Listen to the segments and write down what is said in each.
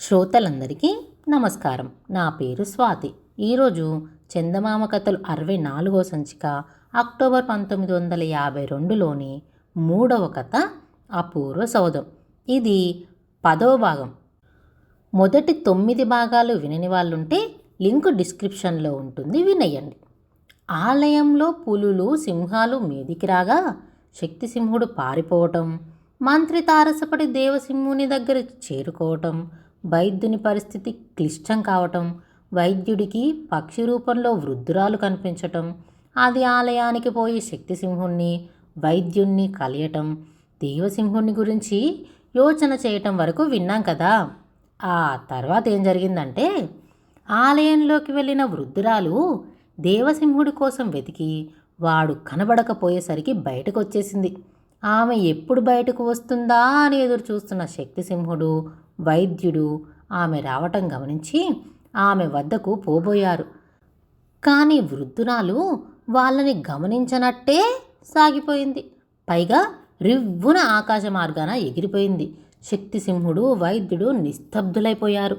శ్రోతలందరికీ నమస్కారం. నా పేరు స్వాతి. ఈరోజు చందమామ కథలు అరవై నాలుగో సంచిక అక్టోబర్ పంతొమ్మిది వందల యాభై రెండులోని మూడవ కథ అపూర్వ సౌధం. ఇది పదవ భాగం. మొదటి తొమ్మిది భాగాలు వినని వాళ్ళుంటే లింక్ డిస్క్రిప్షన్లో ఉంటుంది వినయండి. ఆలయంలో పులులు సింహాలు మీదికి రాగా శక్తిసింహుడు పారిపోవటం మంత్రి తారసపడి దేవసింహుని దగ్గర చేరుకోవటం వైద్యుని పరిస్థితి క్లిష్టం కావటం వైద్యుడికి పక్షి రూపంలో వృద్ధురాలు కనిపించటం అది ఆలయానికి పోయి శక్తిసింహుణ్ణి వైద్యుణ్ణి కలియటం దేవసింహుణ్ణి గురించి యోచన చేయటం వరకు విన్నాం కదా. ఆ తర్వాత ఏం జరిగిందంటే ఆలయంలోకి వెళ్ళిన వృద్ధురాలు దేవసింహుడి కోసం వెతికి వాడు కనబడకపోయేసరికి బయటకు వచ్చేసింది ఆమె ఎప్పుడు బయటకు వస్తుందా అని ఎదురు చూస్తున్న శక్తిసింహుడు వైద్యుడు ఆమె రావటం గమనించి ఆమె వద్దకు పోబోయారు. కానీ వృద్ధురాలు వాళ్ళని గమనించనట్టే సాగిపోయింది. పైగా రివ్వున ఆకాశ మార్గాన ఎగిరిపోయింది. శక్తిసింహుడు వైద్యుడు నిస్తబ్దులైపోయారు.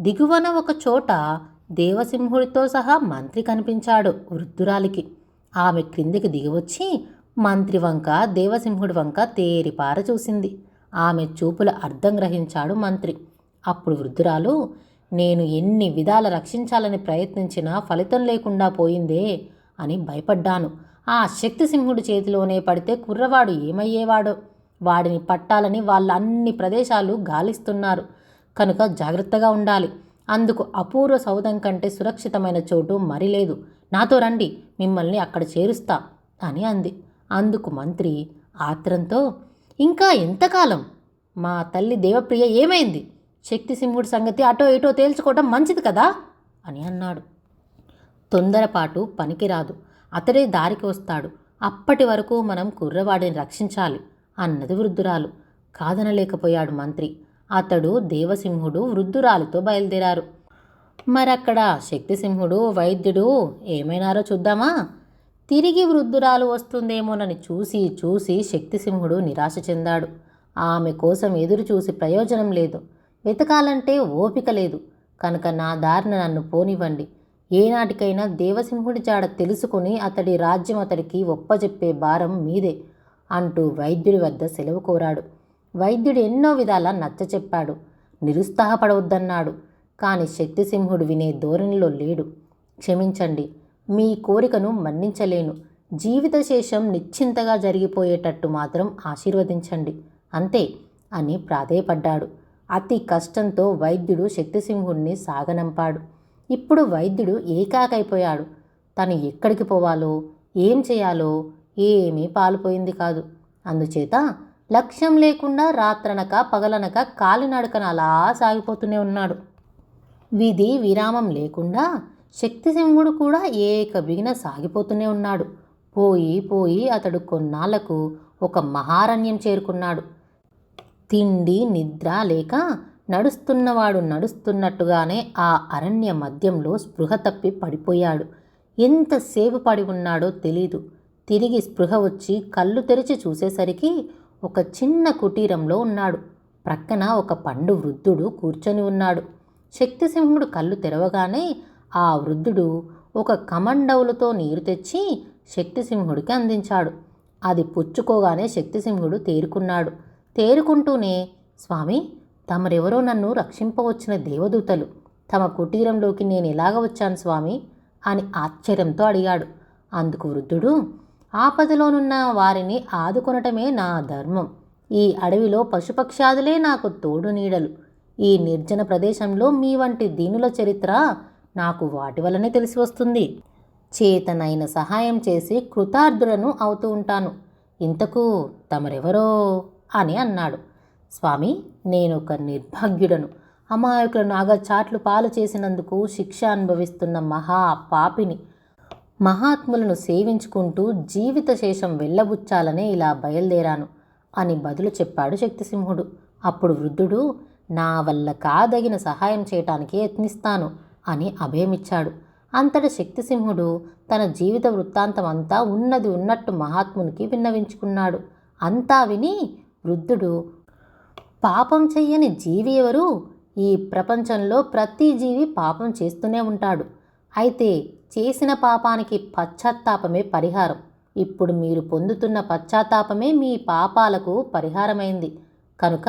దిగువన ఒక చోట దేవసింహుడితో సహా మంత్రి కనిపించాడు వృద్ధురాలికి. ఆమె క్రిందికి దిగివచ్చి మంత్రి వంక దేవసింహుడి వంక తేరిపార చూసింది. ఆమె చూపుల అర్థం గ్రహించాడు మంత్రి. అప్పుడు వృద్ధురాలు నేను ఎన్ని విధాల రక్షించాలని ప్రయత్నించినా ఫలితం లేకుండా పోయిందే అని భయపడ్డాను. ఆ శక్తిసింహుడి చేతిలోనే పడితే కుర్రవాడు ఏమయ్యేవాడో? వాడిని పట్టాలని వాళ్ళ అన్ని ప్రదేశాలు గాలిస్తున్నారు. కనుక జాగ్రత్తగా ఉండాలి. అందుకు అపూర్వ సౌధం కంటే సురక్షితమైన చోటు మరి లేదు. నాతో రండి మిమ్మల్ని అక్కడ చేరుస్తా అని అంది. అందుకు మంత్రి ఆత్రంతో ఇంకా ఎంతకాలం? మా తల్లి దేవప్రియ ఏమైంది? శక్తిసింహుడి సంగతి అటో ఇటో తేల్చుకోవటం మంచిది కదా? అని అన్నాడు. తొందరపాటు పనికిరాదు. అతడే దారికి వస్తాడు. అప్పటి వరకు మనం కుర్రవాడిని రక్షించాలి అన్నది వృద్ధురాలు. కాదనలేకపోయాడు మంత్రి. అతడు దేవసింహుడు వృద్ధురాలితో బయలుదేరారు. మరక్కడ శక్తిసింహుడు వైద్యుడు ఏమైనారో చూద్దామా? తిరిగి వృద్ధురాలు వస్తుందేమోనని చూసి చూసి శక్తిసింహుడు నిరాశ చెందాడు. ఆమె కోసం ఎదురు చూసి ప్రయోజనం లేదు. వెతకాలంటే ఓపిక లేదు. కనుక నా దారిన నన్ను పోనివ్వండి. ఏనాటికైనా దేవసింహుడి జాడ తెలుసుకుని అతడి రాజ్యం అతడికి ఒప్పజెప్పే భారం మీదే అంటూ వైద్యుడి వద్ద సెలవు కోరాడు. వైద్యుడు ఎన్నో విధాల నచ్చచెప్పాడు నిరుత్సాహపడవద్దన్నాడు. కానీ శక్తిసింహుడు వినే ధోరణిలో లేడు. క్షమించండి. మీ కోరికను మన్నించలేను. జీవిత శేషం నిశ్చింతగా జరిగిపోయేటట్టు మాత్రం ఆశీర్వదించండి. అంతే అని ప్రాధేయపడ్డాడు. అతి కష్టంతో వైద్యుడు శక్తిసింహుణ్ణి సాగనంపాడు. ఇప్పుడు వైద్యుడు ఏకాకైపోయాడు. తను ఎక్కడికి పోవాలో ఏం చేయాలో ఏమీ పాలుపోయింది కాదు. అందుచేత లక్ష్యం లేకుండా రాత్రనక పగలనక కాలినడకన అలా సాగిపోతూనే ఉన్నాడు. విధి విరామం లేకుండా శక్తిసింహుడు కూడా ఏక బిగిన సాగిపోతూనే ఉన్నాడు. పోయి పోయి అతడు కొన్నాళ్ళకు ఒక మహారణ్యం చేరుకున్నాడు. తిండి నిద్ర లేక నడుస్తున్నవాడు నడుస్తున్నట్టుగానే ఆ అరణ్య మద్యంలో స్పృహ తప్పి పడిపోయాడు. ఎంతసేపు పడి ఉన్నాడో తెలీదు. తిరిగి స్పృహ వచ్చి కళ్ళు తెరిచి చూసేసరికి ఒక చిన్న కుటీరంలో ఉన్నాడు. ప్రక్కన ఒక పండు వృద్ధుడు కూర్చొని ఉన్నాడు. శక్తిసింహుడు కళ్ళు తెరవగానే ఆ వృద్ధుడు ఒక కమండవులతో నీరు తెచ్చి శక్తిసింహుడికి అందించాడు. అది పుచ్చుకోగానే శక్తిసింహుడు తేరుకున్నాడు. తేరుకుంటూనే స్వామి తమరెవరో నన్ను రక్షింపవచ్చిన దేవదూతలు. తమ కుటీరంలోకి నేను ఎలాగ వచ్చాను స్వామి? అని ఆశ్చర్యంతో అడిగాడు. అందుకు వృద్ధుడు ఆపదలోనున్న వారిని ఆదుకొనటమే నా ధర్మం. ఈ అడవిలో పశుపక్షాదులే నాకు తోడు నీడలు. ఈ నిర్జన ప్రదేశంలో మీ వంటి దీనుల చరిత్ర నాకు వాటి వల్లనే తెలిసి వస్తుంది. చేతనైన సహాయం చేసి కృతార్థులను అవుతూ ఉంటాను. ఇంతకు తమరెవరో? అని అన్నాడు. స్వామి నేను ఒక నిర్భాగ్యుడను. అమాయకులను అగచాట్లు పాలు చేసినందుకు శిక్ష అనుభవిస్తున్న మహా పాపిని మహాత్ములను సేవించుకుంటూ జీవిత శేషం వెళ్ళబుచ్చాలనే ఇలా బయలుదేరాను అని బదులు చెప్పాడు శక్తిసింహుడు. అప్పుడు వృద్ధుడు నా వల్ల కాదగిన సహాయం చేయటానికి యత్నిస్తాను. అని అభయమిచ్చాడు. అంతటి శక్తిసింహుడు తన జీవిత వృత్తాంతం అంతా ఉన్నది ఉన్నట్టు మహాత్మునికి విన్నవించుకున్నాడు. అంతా విని వృద్ధుడు పాపం చెయ్యని జీవి ఎవరు? ఈ ప్రపంచంలో ప్రతి జీవి పాపం చేస్తూనే ఉంటాడు. అయితే చేసిన పాపానికి పశ్చాత్తాపమే పరిహారం. ఇప్పుడు మీరు పొందుతున్న పశ్చాత్తాపమే మీ పాపాలకు పరిహారమైంది. కనుక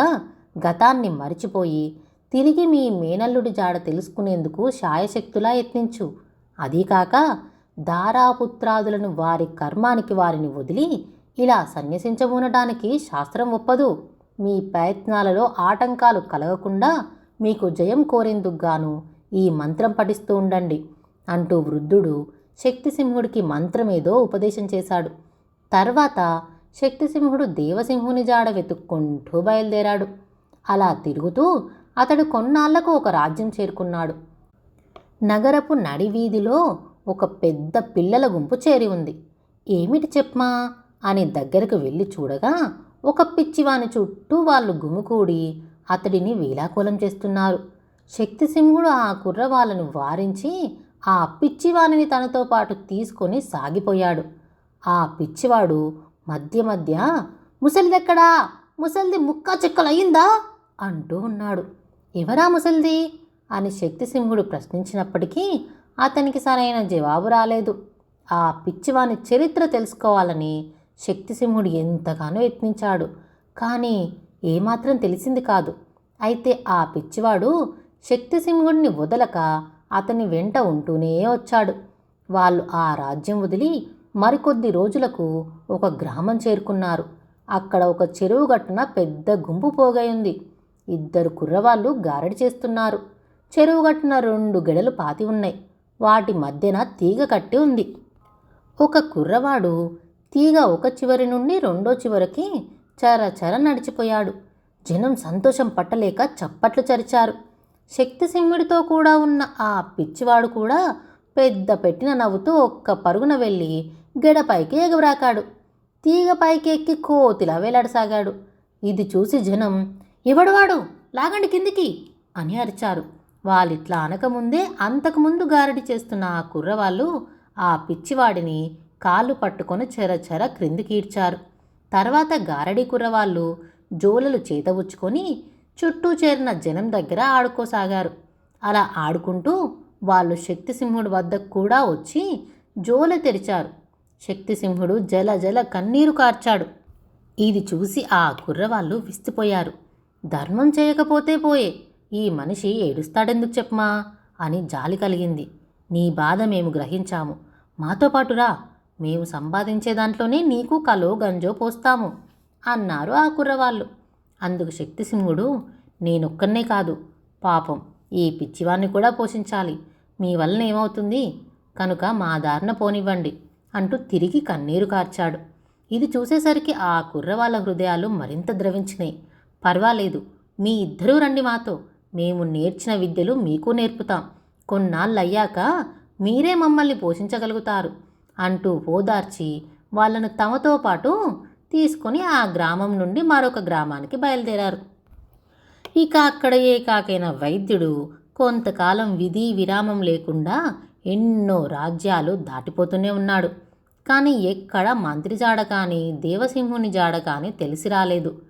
గతాన్ని మరిచిపోయి తిరిగి మీ మేనల్లుడి జాడ తెలుసుకునేందుకు శాయశక్తులా యత్నించు. అదీకాక దారాపుత్రాదులను వారి కర్మానికి వారిని వదిలి ఇలా సన్యసించబూనడానికి శాస్త్రం ఒప్పదు. మీ ప్రయత్నాలలో ఆటంకాలు కలగకుండా మీకు జయం కోరేందుకు గాను ఈ మంత్రం పఠిస్తూ ఉండండి అంటూ వృద్ధుడు శక్తిసింహుడికి మంత్రమేదో ఉపదేశం చేశాడు. తర్వాత శక్తిసింహుడు దేవసింహుని జాడ వెతుక్కుంటూ బయలుదేరాడు. అలా తిరుగుతూ అతడు కొన్నాళ్ళకు ఒక రాజ్యం చేరుకున్నాడు. నగరపు నడివీధిలో ఒక పెద్ద పిల్లల గుంపు చేరి ఉంది. ఏమిటి చెప్పమా? అని దగ్గరకు వెళ్ళి చూడగా ఒక పిచ్చివాని చుట్టూ వాళ్ళు గుమికూడి అతడిని వీలాకోలం చేస్తున్నారు. శక్తిసింహుడు ఆ కుర్రవాళ్ళను వారించి ఆ పిచ్చివానిని తనతో పాటు తీసుకొని సాగిపోయాడు. ఆ పిచ్చివాడు మధ్య మధ్య ముసలిదెక్కడా? ముసలిది ముక్క చెక్కలయ్యిందా అంటూ ఉన్నాడు. ఎవరా ముసలిది? అని శక్తిసింహుడు ప్రశ్నించినప్పటికీ అతనికి సరైన జవాబు రాలేదు. ఆ పిచ్చివాని చరిత్ర తెలుసుకోవాలని శక్తిసింహుడు ఎంతగానో యత్నించాడు. కానీ ఏమాత్రం తెలిసింది కాదు. అయితే ఆ పిచ్చివాడు శక్తిసింహుడిని వదలక అతని వెంట ఉంటూనే వచ్చాడు. వాళ్ళు ఆ రాజ్యం వదిలి మరికొద్ది రోజులకు ఒక గ్రామం చేరుకున్నారు. అక్కడ ఒక చెరువు గట్టున పెద్ద గుంపు పోగైంది. ఇద్దరు కుర్రవాళ్ళు గారడి చేస్తున్నారు. చెరువు గట్టున రెండు గెడలు పాతి ఉన్నాయి. వాటి మధ్యన తీగ కట్టి ఉంది. ఒక కుర్రవాడు తీగ ఒక చివరి నుండి రెండో చివరికి చర చర నడిచిపోయాడు. జనం సంతోషం పట్టలేక చప్పట్లు చరిచారు. శక్తిసింహుడితో కూడా ఉన్న ఆ పిచ్చివాడు కూడా పెద్ద పెట్టిన నవ్వుతూ ఒక్క పరుగున వెళ్ళి గెడపైకి ఎగబరాకాడు తీగ పైకి ఎక్కి కోతిలా వేలాడసాగాడు. ఇది చూసి జనం ఎవడువాడు లాగండి కిందికి అని అరిచారు. వాళ్ళిట్లా అనకముందే అంతకుముందు గారడి చేస్తున్న ఆ కుర్రవాళ్ళు ఆ పిచ్చివాడిని కాళ్ళు పట్టుకొని చెర చెర క్రిందికి ఈడ్చారు. తర్వాత గారడి కుర్రవాళ్ళు జోలలు చేతవుచ్చుకొని చుట్టూ చేరిన జనం దగ్గర ఆడుకోసాగారు. అలా ఆడుకుంటూ వాళ్ళు శక్తిసింహుడి వద్దకు కూడా వచ్చి జోల తెరిచారు. శక్తిసింహుడు జల జల కన్నీరు కార్చాడు. ఇది చూసి ఆ కుర్రవాళ్ళు విస్తుపోయారు. ధర్మం చేయకపోతే పోయే. ఈ మనిషి ఏడుస్తాడెందుకు చెప్పమా? అని జాలి కలిగింది. నీ బాధ మేము గ్రహించాము. మాతో పాటురా మేము సంపాదించే దాంట్లోనే నీకు కలో గంజో పోస్తాము అన్నారు ఆ కుర్రవాళ్ళు. అందుకు శక్తిసింహుడు నేనొక్కనే కాదు పాపం ఈ పిచ్చివాణ్ణి కూడా పోషించాలి. మీ వలన ఏమవుతుంది? కనుక మా దారిన పోనివ్వండి అంటూ తిరిగి కన్నీరు కార్చాడు. ఇది చూసేసరికి ఆ కుర్రవాళ్ళ హృదయాలు మరింత ద్రవించినాయి. పర్వాలేదు. మీ ఇద్దరూ రండి మాతో. మేము నేర్చిన విద్యలు మీకు నేర్పుతాం. కొన్నాళ్ళయ్యాక మీరే మమ్మల్ని పోషించగలుగుతారు అంటూ ఓదార్చి వాళ్ళను తమతో పాటు తీసుకొని ఆ గ్రామం నుండి మరొక గ్రామానికి బయలుదేరారు. ఇక అక్కడ ఏకాకైన వైద్యుడు కొంతకాలం విధి విరామం లేకుండా ఎన్నో రాజ్యాలు దాటిపోతూనే ఉన్నాడు. కానీ ఎక్కడ మంత్రి జాడ కానీ దేవసింహుని జాడ కానీ తెలిసి రాలేదు.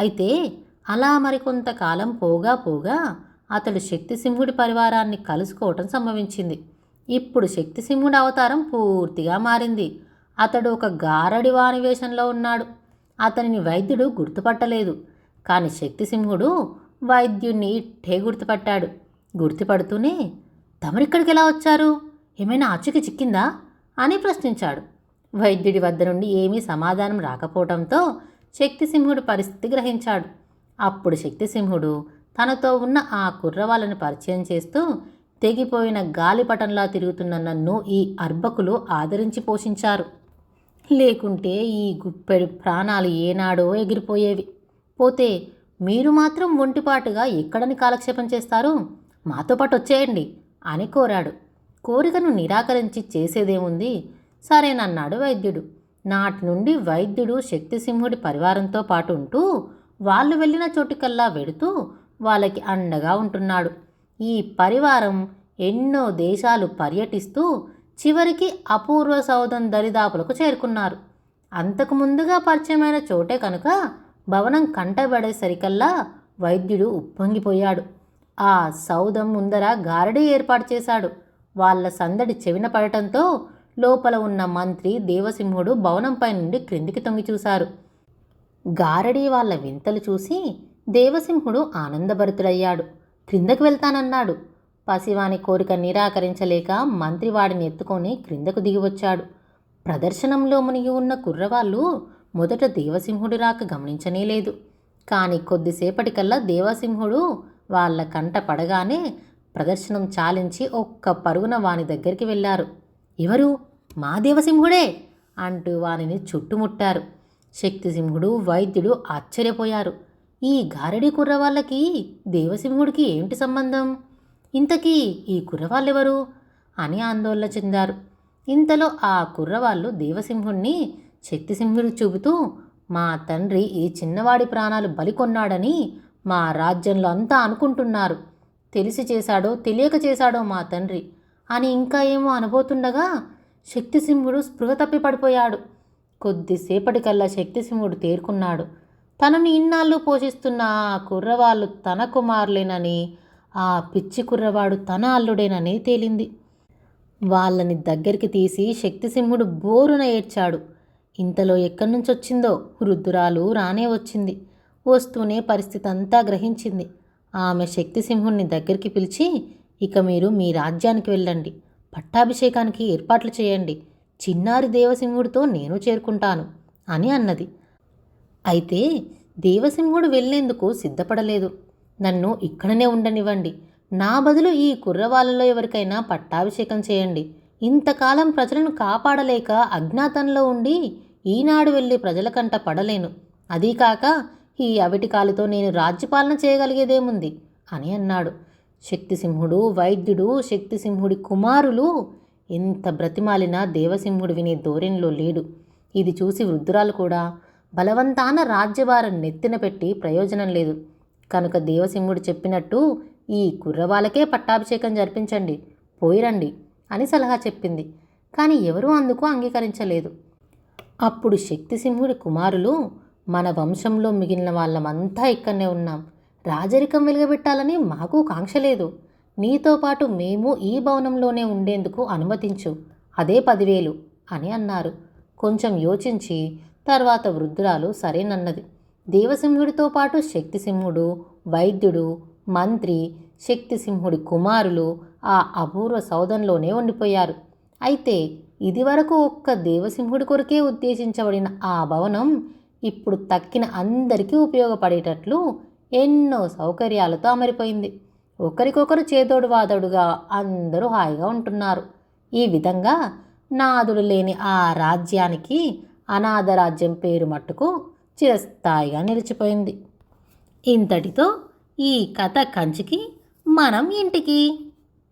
అయితే అలా మరికొంతకాలం పోగా పోగా అతడు శక్తిసింహుడి పరివారాన్ని కలుసుకోవటం సంభవించింది. ఇప్పుడు శక్తిసింహుడి అవతారం పూర్తిగా మారింది. అతడు ఒక గారడి వానివేషంలో ఉన్నాడు. అతనిని వైద్యుడు గుర్తుపట్టలేదు. కానీ శక్తిసింహుడు వైద్యుణ్ణి ఇట్టే గుర్తుపట్టాడు. గుర్తుపడుతూనే తమరిక్కడికి ఎలా వచ్చారు? ఏమైనా ఆచూకి చిక్కిందా? అని ప్రశ్నించాడు. వైద్యుడి వద్ద నుండి ఏమీ సమాధానం రాకపోవడంతో శక్తిసింహుడు పరిస్థితి గ్రహించాడు. అప్పుడు శక్తిసింహుడు తనతో ఉన్న ఆ కుర్రవాళ్ళని పరిచయం చేస్తూ తెగిపోయిన గాలిపటంలా తిరుగుతున్న నన్ను ఈ అర్భకులు ఆదరించి పోషించారు. లేకుంటే ఈ గుప్పెడు ప్రాణాలు ఏనాడో ఎగిరిపోయేవి. పోతే మీరు మాత్రం ఒంటిపాటుగా ఎక్కడని కాలక్షేపం చేస్తారు? మాతో పాటు వచ్చేయండి అని కోరాడు. కోరికను నిరాకరించి చేసేదేముంది? సరేనన్నాడు వైద్యుడు. నాటి నుండి వైద్యుడు శక్తిసింహుడి పరివారంతో పాటు ఉంటూ వాళ్ళు వెళ్ళిన చోటుకల్లా వెడుతూ వాళ్ళకి అండగా ఉంటున్నాడు. ఈ పరివారం ఎన్నో దేశాలు పర్యటిస్తూ చివరికి అపూర్వ సౌధం దరిదాపులకు చేరుకున్నారు. అంతకు ముందుగా పరిచయమైన చోటే కనుక భవనం కంటబడేసరికల్లా వైద్యుడు ఉప్పొంగిపోయాడు. ఆ సౌధం ముందర గారడీ ఏర్పాటు చేశాడు. వాళ్ళ సందడి చెవిన పడటంతో లోపల ఉన్న మంత్రి దేవసింహుడు భవనంపై నుండి క్రిందికి తొంగి చూశారు. గారడి వాళ్ళ వింతలు చూసి దేవసింహుడు ఆనందభరితుడయ్యాడు. క్రిందకు వెళ్తానన్నాడు. పసివాని కోరిక నిరాకరించలేక మంత్రి వాడిని ఎత్తుకొని క్రిందకు దిగివచ్చాడు ప్రదర్శనంలో మునిగి ఉన్న కుర్రవాళ్ళు మొదట దేవసింహుడి రాక గమనించనే లేదు. కానీ కొద్దిసేపటికల్లా దేవసింహుడు వాళ్ళ కంట పడగానే ప్రదర్శనం చాలించి ఒక్క పరుగున వాని దగ్గరికి వెళ్ళారు. ఎవరు? మా దేవసింహుడే అంటూ వానిని చుట్టుముట్టారు. శక్తిసింహుడు వైద్యుడు ఆశ్చర్యపోయారు. ఈ గారడి కుర్రవాళ్ళకి దేవసింహుడికి ఏంటి సంబంధం? ఇంతకీ ఈ కుర్రవాళ్ళెవరు? అని ఆందోళన చెందారు. ఇంతలో ఆ కుర్రవాళ్ళు దేవసింహుణ్ణి శక్తిసింహుడు చూపుతూ మా తండ్రి ఈ చిన్నవాడి ప్రాణాలు బలికొన్నాడని మా రాజ్యంలో అంతా అనుకుంటున్నారు. తెలిసి చేశాడో తెలియక చేశాడో మా తండ్రి అని ఇంకా ఏమో అనబోతుండగా శక్తిసింహుడు స్పృహ తప్పి పడిపోయాడు. కొద్దిసేపటికల్లా శక్తిసింహుడు తేరుకున్నాడు. తనని ఇన్నాళ్ళు పోషిస్తున్న ఆ కుర్రవాళ్ళు తన కుమారులేనని ఆ పిచ్చి కుర్రవాడు తన అల్లుడేనని తేలింది. వాళ్ళని దగ్గరికి తీసి శక్తిసింహుడు బోరున ఏడ్చాడు. ఇంతలో ఎక్కడి నుంచి వచ్చిందో వృద్ధురాలు రానే వచ్చింది. వస్తూనే పరిస్థితి అంతా గ్రహించింది. ఆమె శక్తిసింహుణ్ణి దగ్గరికి పిలిచి ఇక మీరు మీ రాజ్యానికి వెళ్ళండి. పట్టాభిషేకానికి ఏర్పాట్లు చేయండి. చిన్నారి దేవసింహుడితో నేను చేరుకుంటాను అని అన్నది. అయితే దేవసింహుడు వెళ్ళేందుకు సిద్ధపడలేదు. నన్ను ఇక్కడనే ఉండనివ్వండి. నా బదులు ఈ కుర్రవాళ్ళలో ఎవరికైనా పట్టాభిషేకం చేయండి. ఇంతకాలం ప్రజలను కాపాడలేక అజ్ఞాతంలో ఉండి ఈనాడు వెళ్ళి ప్రజల కంట పడలేను. అదీకాక ఈ అవిటి కాలుతో నేను రాజ్యపాలన చేయగలిగేదేముంది అని అన్నాడు. శక్తిసింహుడు వైద్యుడు శక్తిసింహుడి కుమారులు ఎంత బ్రతిమాలినా దేవసింహుడు వినే ధోరణిలో లేడు. ఇది చూసి వృద్ధురాలు కూడా బలవంతాన రాజ్యభారం నెత్తిన పెట్టి ప్రయోజనం లేదు. కనుక దేవసింహుడు చెప్పినట్టు ఈ కుర్రవాళ్ళకే పట్టాభిషేకం జరిపించండి పోయిరండి అని సలహా చెప్పింది. కానీ ఎవరూ అందుకు అంగీకరించలేదు. అప్పుడు శక్తిసింహుడి కుమారులు మన వంశంలో మిగిలిన వాళ్ళమంతా ఇక్కడనే ఉన్నాం. రాజరికం వెలుగబెట్టాలని మాకు కాంక్ష లేదు. నీతో పాటు మేము ఈ భవనంలోనే ఉండేందుకు అనుమతించు. అదే పదివేలు అని అన్నారు. కొంచెం యోచించి తర్వాత వృద్ధురాలు సరేనన్నది. దేవసింహుడితో పాటు శక్తిసింహుడు వైద్యుడు మంత్రి శక్తిసింహుడి కుమారులు ఆ అపూర్వ సౌధంలోనే ఉండిపోయారు. అయితే ఇదివరకు ఒక్క దేవసింహుడి కొరకే ఉద్దేశించబడిన ఆ భవనం ఇప్పుడు తక్కిన అందరికీ ఉపయోగపడేటట్లు ఎన్నో సౌకర్యాలతో అమరిపోయింది. ఒకరికొకరు చేదోడు వాదోడుగా అందరూ హాయిగా ఉంటున్నారు. ఈ విధంగా నాదుడు లేని ఆ రాజ్యానికి అనాథ రాజ్యం పేరు మట్టుకు చిరస్థాయిగా నిలిచిపోయింది. ఇంతటితో ఈ కథ కంచికి మనం ఇంటికి.